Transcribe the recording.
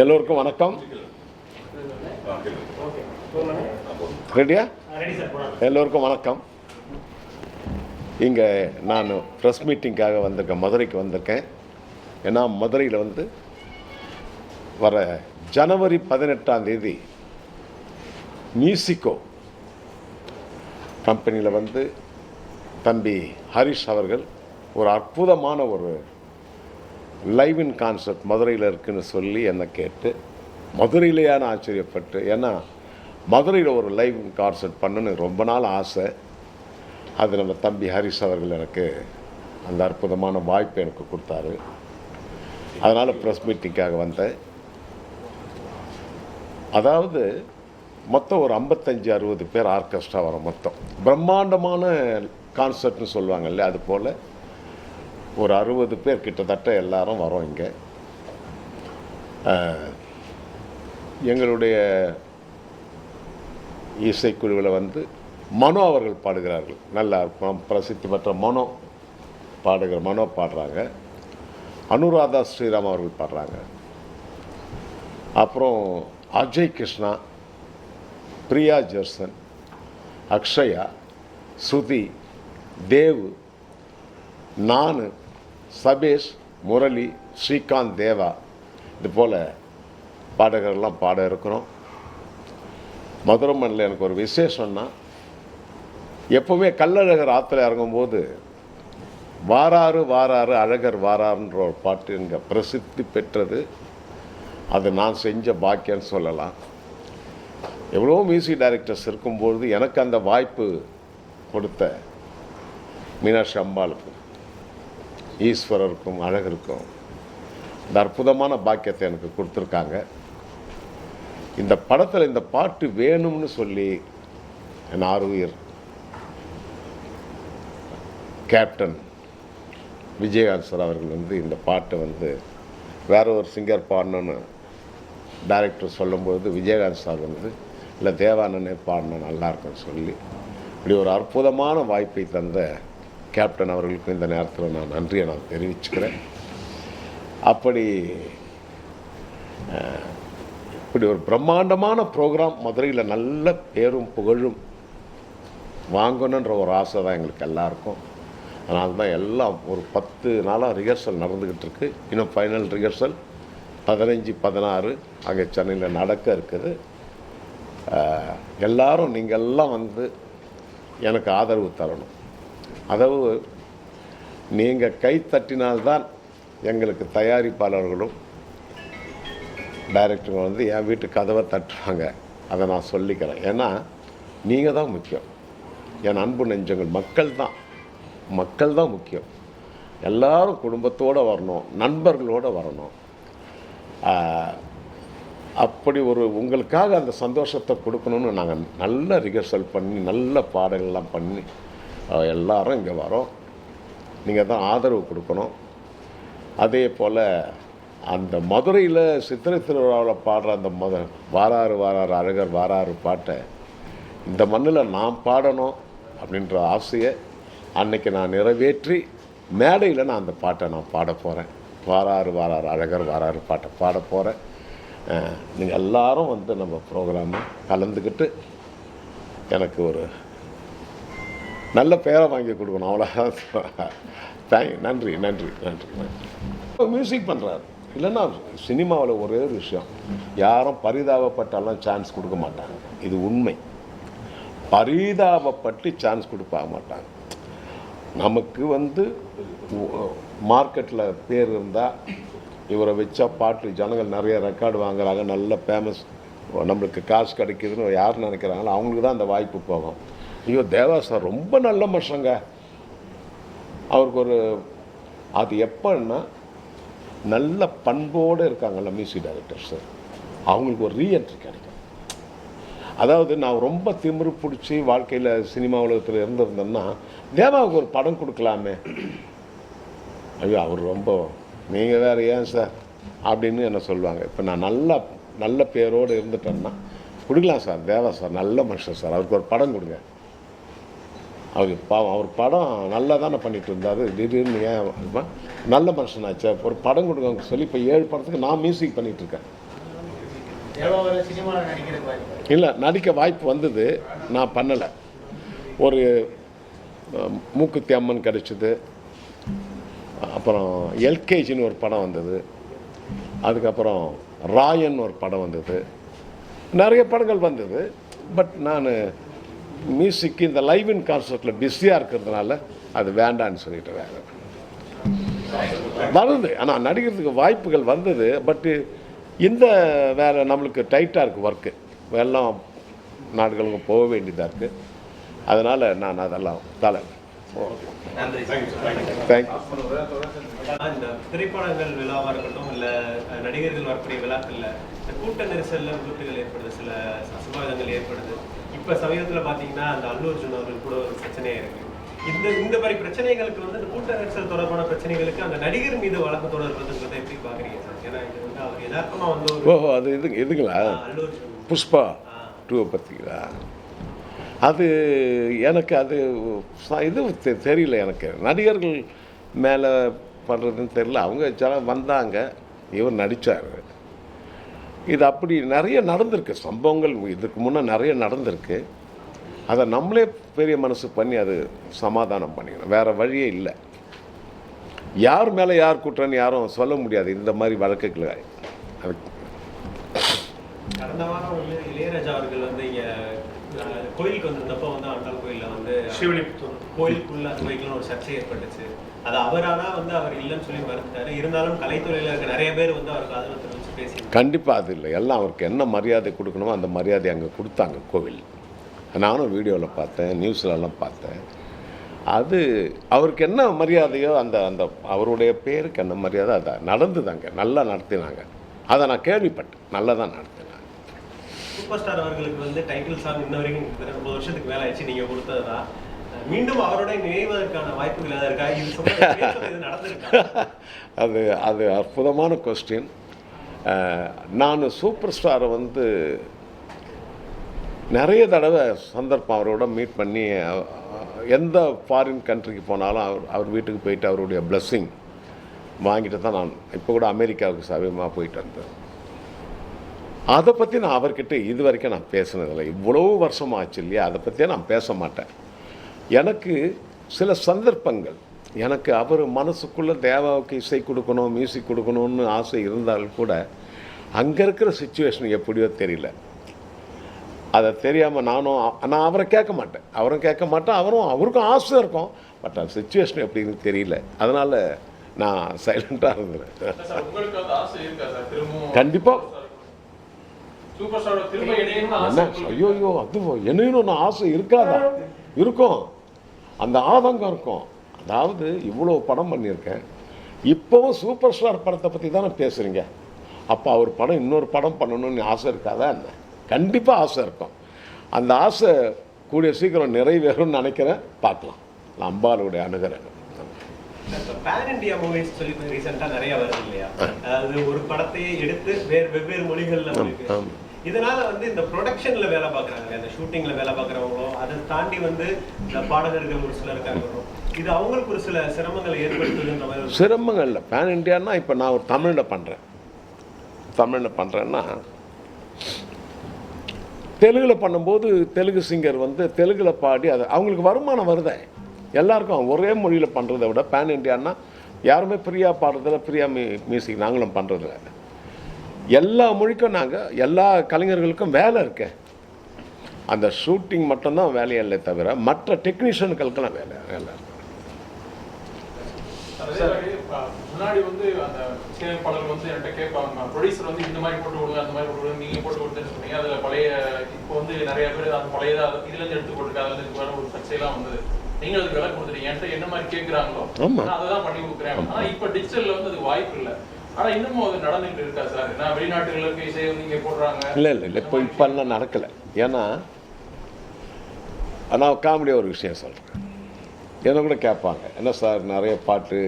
எல்லோருக்கும் வணக்கம். ரெடியா எல்லோருக்கும் வணக்கம். இங்கே நான் ப்ரெஸ் மீட்டிங்காக வந்திருக்கேன். மதுரைக்கு வந்திருக்கேன். ஏன்னா மதுரையில் வந்து வர ஜனவரி பதினெட்டாம் தேதி மியூசிக்கோ கம்பெனியில் வந்து தம்பி ஹரிஷ் அவர்கள் ஒரு அற்புதமான ஒரு லைவ் இன் கான்சர்ட் மதுரையில் இருக்குன்னு சொல்லி என்னை கேட்டு மதுரையிலேயே நான் ஆச்சரியப்பட்டு ஏன்னா மதுரையில் ஒரு லைவ் கான்சர்ட் பண்ணணுன்னு ரொம்ப நாள் ஆசை. அது நம்ம தம்பி ஹரிஷ் அவர்கள் எனக்கு அந்த அற்புதமான வாய்ப்பு எனக்கு கொடுத்தாரு. அதனால் ப்ரெஸ் மீட்டிங்காக வந்தேன். அதாவது மொத்தம் ஒரு ஐம்பத்தஞ்சு அறுபது பேர் ஆர்கெஸ்ட்ரா வரும் மொத்தம். பிரம்மாண்டமான கான்சர்ட்னு சொல்லுவாங்கல்ல அது போல். ஒரு அறுபது பேர் கிட்டத்தட்ட எல்லாரும் வரோம் இங்கே. எங்களுடைய இசைக்குழுவில் வந்து மனோ அவர்கள் பாடுகிறார்கள். நல்ல அற்புதம். பிரசித்தி பெற்ற மனோ பாடுகிற மனோ பாடுறாங்க. அனுராதா ஸ்ரீராம் அவர்கள் பாடுறாங்க. அப்புறம் அஜய் கிருஷ்ணா பிரியா ஜெர்சன் அக்ஷயா ஸ்ருதி தேவ் நான் சபேஷ் முரளி ஸ்ரீகாந்த் தேவா. இது போல் பாடகர்கள்லாம் பாட இருக்கிறோம். மதுரை மண்ணில் எனக்கு ஒரு விசேஷம்னா எப்போவுமே கல்லழகர் ஆற்றுல இறங்கும்போது வாராறு வாராறு அழகர் வாராருன்ற ஒரு பாட்டு இங்கே பிரசித்தி பெற்றது. அது நான் செஞ்ச பாக்கியன்னு சொல்லலாம். எவ்வளோ மியூசிக் டைரக்டர்ஸ் இருக்கும்பொழுது எனக்கு அந்த வாய்ப்பு கொடுத்த மீனாட்சி அம்பாளுக்கு ஈஸ்வரருக்கும் அழகருக்கும் இந்த அற்புதமான பாக்கியத்தை எனக்கு கொடுத்துருக்காங்க. இந்த படத்தில் இந்த பாட்டு வேணும்னு சொல்லி என் ஆறுயிர் கேப்டன் விஜயகாந்த் சார் அவர்கள் வந்து இந்த பாட்டை வந்து வேற ஒரு சிங்கர் பாடணும்னு டைரக்டர் சொல்லும்போது விஜயகாந்த் சார் வந்து இல்லை தேவானனே பாடணும் நல்லாயிருக்குன்னு சொல்லி இப்படி ஒரு அற்புதமான வாய்ப்பை தந்த கேப்டன் அவர்களுக்கும் இந்த நேரத்தில் நான் நன்றியை நான் தெரிவிச்சுக்கிறேன். அப்படி இப்படி ஒரு பிரம்மாண்டமான ப்ரோக்ராம் மதுரையில் நல்ல பேரும் புகழும் வாங்கணுன்ற ஒரு ஆசை தான் எங்களுக்கு எல்லாருக்கும். அதனால தான் எல்லாம் ஒரு பத்து நாளாக ரிஹர்சல் நடந்துக்கிட்டு இருக்கு. இன்னும் ஃபைனல் ரிஹர்சல் பதினஞ்சு பதினாறு அங்கே சென்னையில் நடக்க இருக்குது. எல்லாரும் நீங்கள் எல்லாம் வந்து எனக்கு ஆதரவு தரணும். அதாவது நீங்கள் கை தட்டினால்தான் எங்களுக்கு தயாரிப்பாளர்களும் டைரக்டரும் வந்து என் வீட்டு கதவை தட்டுவாங்க. அதை நான் சொல்லிக்கிறேன். ஏன்னா நீங்கள் தான் முக்கியம். என் அன்பு நெஞ்சங்கள் மக்கள் தான். மக்கள் தான் முக்கியம். எல்லாரும் குடும்பத்தோடு வரணும் நண்பர்களோடு வரணும். அப்படி ஒரு உங்களுக்காக அந்த சந்தோஷத்தை கொடுக்கணும்னு நாங்கள் நல்ல ரிஹர்சல் பண்ணி நல்ல பாடல்கள்லாம் பண்ணி எல்லாரும் இங்கே வரோம். நீங்கள் தான் ஆதரவு கொடுக்கணும். அதே போல் அந்த மதுரையில் சித்திரை திருவிழாவில் பாடுற அந்த மத வாராறு வாராறு அழகர் வாராறு பாட்டை இந்த மண்ணில் நான் பாடணும் அப்படின்ற ஆசையை அன்னைக்கு நான் நிறைவேற்றி மேடையில் நான் அந்த பாட்டை நான் பாட போகிறேன் வாராறு வாராறு அழகர் வாராறு பாட்டை பாட போகிறேன் நீங்கள் எல்லாரும் வந்து நம்ம ப்ரோக்ராமை கலந்துக்கிட்டு எனக்கு ஒரு நல்ல பேரை வாங்கி கொடுக்கணும் அவ்வளோதான் தேங்க் நன்றி நன்றி நன்றி. நன்றி மியூசிக் பண்ணுறாரு இல்லைன்னா சினிமாவில் ஒரே ஒரு விஷயம். யாரும் பரிதாபப்பட்டாலும் சான்ஸ் கொடுக்க மாட்டாங்க. இது உண்மை. பரிதாபப்பட்டு சான்ஸ் கொடுப்பாக மாட்டாங்க. நமக்கு வந்து மார்க்கெட்டில் பேர் இருந்தால் இவரை வச்சா பாட்டு ஜனங்கள் நிறைய ரெக்கார்டு வாங்குறாங்க. நல்ல ஃபேமஸ் நம்மளுக்கு காசு கிடைக்கிதுன்னு யார் நினைக்கிறாங்களோ அவங்களுக்கு தான் அந்த வாய்ப்பு போகும். ஐயோ தேவா சார் ரொம்ப நல்ல மனுஷங்க. அவருக்கு ஒரு அது எப்போன்னா நல்ல பண்போடு இருக்காங்கல்ல மியூசிக் டைரக்டர்ஸ் அவங்களுக்கு ஒரு ரீஎன்ட்ரி கிடைக்கும். அதாவது நான் ரொம்ப திமிரு பிடிச்சி வாழ்க்கையில் சினிமா உலகத்தில் இருந்திருந்தேன்னா தேவாவுக்கு ஒரு படம் கொடுக்கலாமே. ஐயோ அவர் ரொம்ப நீங்கள் வேறு ஏன் சார் அப்படின்னு என்ன சொல்லுவாங்க. இப்போ நான் நல்ல நல்ல பேரோடு இருந்துட்டேன்னா கொடுக்கலாம் சார் தேவா சார் நல்ல மனுஷன் சார் அவருக்கு ஒரு படம் கொடுங்க. அவர் பாவம் அவர் படம் நல்லா தானே பண்ணிட்டு இருந்தார் திடீர்னு ஏன்? நல்ல மனுஷனாச்சு. ஒரு படம் கொடுங்க சொல்லி இப்போ ஏழு படத்துக்கு நான் மியூசிக் பண்ணிட்டு இருக்கேன் இல்லை நடிக்க வாய்ப்பு வந்தது நான் பண்ணலை. ஒரு மூக்குத்தி அம்மன் கிடைச்சிது. அப்புறம் எல்கேஜின்னு ஒரு படம் வந்தது. அதுக்கப்புறம் ராயன் ஒரு படம் வந்தது. நிறைய படங்கள் வந்தது. பட் நான் மியூசிக் இந்த லைவ் இன் கான்சர்ட்டில் பிஸியாக இருக்கிறதுனால அது வேண்டான்னு சொல்லிட்டு வேறு வருது. ஆனால் நடிக்கிறதுக்கு வாய்ப்புகள் வந்தது. பட்டு இந்த வேலை நம்மளுக்கு டைட்டாக இருக்குது ஒர்க்கு எல்லாம் நாடுகளுக்கும் போக வேண்டியதாக இருக்குது அதனால் நான் அதெல்லாம் தலை. திரைப்படங்கள் விழாவா இருக்கட்டும் இல்ல நடிகர்கள் வரக்கூடிய விழாக்கள்ல இந்த கூட்ட நெரிசல்ல விபத்துகள் ஏற்படுது சில அசம்பாவிதங்கள் ஏற்படுது. இப்ப சமீபத்துல பாத்தீங்கன்னா அந்த அல்லு அர்ஜுன் அவர்கள் கூட ஒரு பிரச்சனையா இருக்கு. இந்த இந்த மாதிரி பிரச்சனைகளுக்கு வந்து இந்த கூட்ட நெரிசல் தொடர்பான பிரச்சனைகளுக்கு அந்த நடிகர் மீது வழக்கு தொடர்பதுங்கிறத எப்படி பாக்குறீங்க சார்? ஏன்னா இது வந்து அவர் யதார்த்தமா வந்து ஓஹோ அது இது அர்ஜுன். புஷ்பா டூவை பற்றிங்களா அது எனக்கு அது இது தெரியல எனக்கு. நடிகர்கள் மேலே பண்ணுறதுன்னு தெரியல. அவங்க வந்தாங்க. இவர் நடித்தார் இது அப்படி நிறைய நடந்திருக்கு. சம்பவங்கள் இதுக்கு முன்னே நிறைய நடந்திருக்கு. அதை நம்மளே பெரிய மனசு பண்ணி அது சமாதானம் பண்ணிக்கணும். வேறு வழியே இல்லை. யார் மேலே யார் குற்றன்னு யாரும் சொல்ல முடியாது. இந்த மாதிரி வழக்குகளை. அது கடந்த வாரம் வந்து இளையராஜா அவர்கள் வந்து இங்க அஹ், கோயிலுக்கு வந்திருந்தப்போ வந்து ஆண்டாள் கோயில்ல வந்து சிவலிபுத்தூர். கோயிலுக்குள்ள ஒரு சர்ச்சை ஏற்பட்டுச்சு. அது அவரானா வந்து அவர் இல்லைன்னு சொல்லி மறுத்துட்டாரு இருந்தாலும் கலைத்துறையில இருக்க நிறைய பேர் வந்து அவருக்கு ஆதரவு கண்டிப்பாக அது இல்லை. எல்லாம் அவருக்கு என்ன மரியாதை கொடுக்கணுமோ அந்த மரியாதை அங்கே கொடுத்தாங்க கோவில். நானும் வீடியோவில் பார்த்தேன் நியூஸ்லலாம் பார்த்தேன். அது அவருக்கு என்ன மரியாதையோ அந்த அந்த அவருடைய பேருக்கு என்ன மரியாதை அதை நடந்துதாங்க நல்லா நடத்தினாங்க. அதை நான் கேள்விப்பட்டேன். நல்லா தான் நடத்தினாங்க. சூப்பர் ஸ்டார் அவர்களுக்கு வந்து டைட்டில் சாங் இன்ன வரைக்கும் முப்பது வருஷத்துக்கு மேல ஆயிடுச்சு நீங்க கொடுத்ததுதான் அஹ், மீண்டும் அவரோட நினைவதற்கான வாய்ப்புகள் இருக்கா? இது நடந்திருக்கா? அது அது அற்புதமான கொஸ்டின் நான் சூப்பர் ஸ்டாரை வந்து நிறைய தடவை சந்தர்ப்பம் அவரோட மீட் பண்ணி எந்த ஃபாரின் கண்ட்ரிக்கு போனாலும் அவர் அவர் வீட்டுக்கு போயிட்டு அவருடைய பிளஸ்ஸிங் வாங்கிட்டு தான் நான் இப்போ கூட அமெரிக்காவுக்கு சமீபமாக போயிட்டு வந்தேன். அதை பற்றி நான் அவர்கிட்ட இது வரைக்கும் நான் பேசினதில்லை. இவ்வளோ வருஷம் ஆச்சு இல்லையா? அதை பற்றியே நான் பேச மாட்டேன். எனக்கு சில சந்தர்ப்பங்கள் எனக்கு அவர் மனசுக்குள்ளே தேவாவுக்கு இசை கொடுக்கணும் மியூசிக் கொடுக்கணும்னு ஆசை இருந்தாலும் கூட அங்கே இருக்கிற சுச்சுவேஷன் எப்படியோ தெரியல. அதை தெரியாமல் நானும் நான் அவரை கேட்க மாட்டேன். அவரும் கேட்க மாட்டேன் அவரும் அவருக்கும் ஆசை இருக்கும். பட் அந்த சுச்சுவேஷன் எப்படின்னு தெரியல. அதனால் நான் சைலண்ட்டாக இருந்துறேன் சார் உங்களுக்கு அந்த ஆசை இருக்கா சார்? திரும்பவும் கண்டிப்பா. சூப்பர் ஸ்டாரோட திரும்ப இணையணும்னு ஆசை என்ன? ஐயோ ஐயோ அது என்னன்னு ஆசை இருக்காதா? இருக்கும். அந்த ஆதங்கம் இருக்கும். அதாவது இவ்வளோ படம் பண்ணியிருக்கேன். இப்போவும் சூப்பர் ஸ்டார் படத்தை பற்றி தானே பேசுகிறீங்க அப்போ அவர் படம் இன்னொரு படம் பண்ணணும்னு ஆசை இருக்காதா என்ன? கண்டிப்பாக ஆசை இருக்கும். அந்த ஆசை கூடிய சீக்கிரம் நிறைவேறும்னு நினைக்கிறேன். பார்க்கலாம். நான் அம்பாளுடைய அணுகிறேன் பேன் இந்தியா மூவிஸ் சொல்லி ரீசெண்டா நிறைய வருது இல்லையா? அதாவது ஒரு படத்தையே எடுத்து வேறு வெவ்வேறு மொழிகள்ல. இதனால வந்து இந்த ப்ரொடக்ஷன்ல வேலை பார்க்குறாங்க. இந்த ஷூட்டிங்ல வேலை பார்க்குறவங்களோ அதை தாண்டி வந்து இந்த பாடகர்கள் ஒரு சிலர் இருக்காங்க. இது அவங்களுக்கு ஒரு சில சிரமங்களை ஏற்படுத்துதுன்ற பேன் இண்டியான்னா இப்போ நான் ஒரு தமிழில் பண்ணுறேன் தமிழில் பண்ணுறேன்னா தெலுங்கில் பண்ணும்போது தெலுங்கு சிங்கர் வந்து தெலுங்கில் பாடி அது அவங்களுக்கு வருமானம் வருதே. எல்லாருக்கும் ஒரே மொழியில் பண்ணுறதை விட பேன் இண்டியான்னா யாருமே ஃப்ரீயாக பாடுறதில்ல ஃப்ரீயாக மியூ மியூசிக் நாங்களும் பண்ணுறதில்ல எல்லா மொழிக்கும் நாங்கள் எல்லா கலைஞர்களுக்கும் வேலை இருக்கு. அந்த ஷூட்டிங் மட்டும்தான் வேலையில்லை தவிர மற்ற டெக்னீஷியனுக்களுக்கெல்லாம் வேலை வேலை. இருக்குது முன்னாடி வந்து அந்த இசையமைப்பாளர் வந்து என்கிட்ட கேட்பாங்க ப்ரொடியூசர் வந்து இந்த மாதிரி போட்டு விடுங்க அந்த மாதிரி போட்டு விடுங்க நீங்க போட்டு கொடுத்துன்னு சொன்னீங்க. அதுல பழைய இப்போ வந்து நிறைய பேர் அந்த பழையதா இதுல இருந்து எடுத்து போட்டுருக்காங்க. அதுல இருந்து ஒரு சர்ச்சையெல்லாம் வந்தது. நீங்க அதுக்கு விலை கொடுத்துட்டீங்க. என்கிட்ட என்ன மாதிரி கேட்குறாங்களோ. நான் அதை தான் பண்ணி கொடுக்குறேன். ஆனா இப்ப டிஜிட்டல்ல வந்து அது வாய்ப்பு இல்லை. ஆனா இன்னமும் அது நடந்துட்டு இருக்கா சார்? நான் வெளிநாட்டுல இருக்க இசையை வந்து இங்க போடுறாங்க. இல்லை இல்லை இல்லை. இப்போ இப்போல்லாம் நடக்கலை. ஏன்னா நான் காமெடியாக ஒரு விஷயம் சொல்கிறேன் என்ன கூட கேட்பாங்க. என்ன சார் நிறைய பாட்டு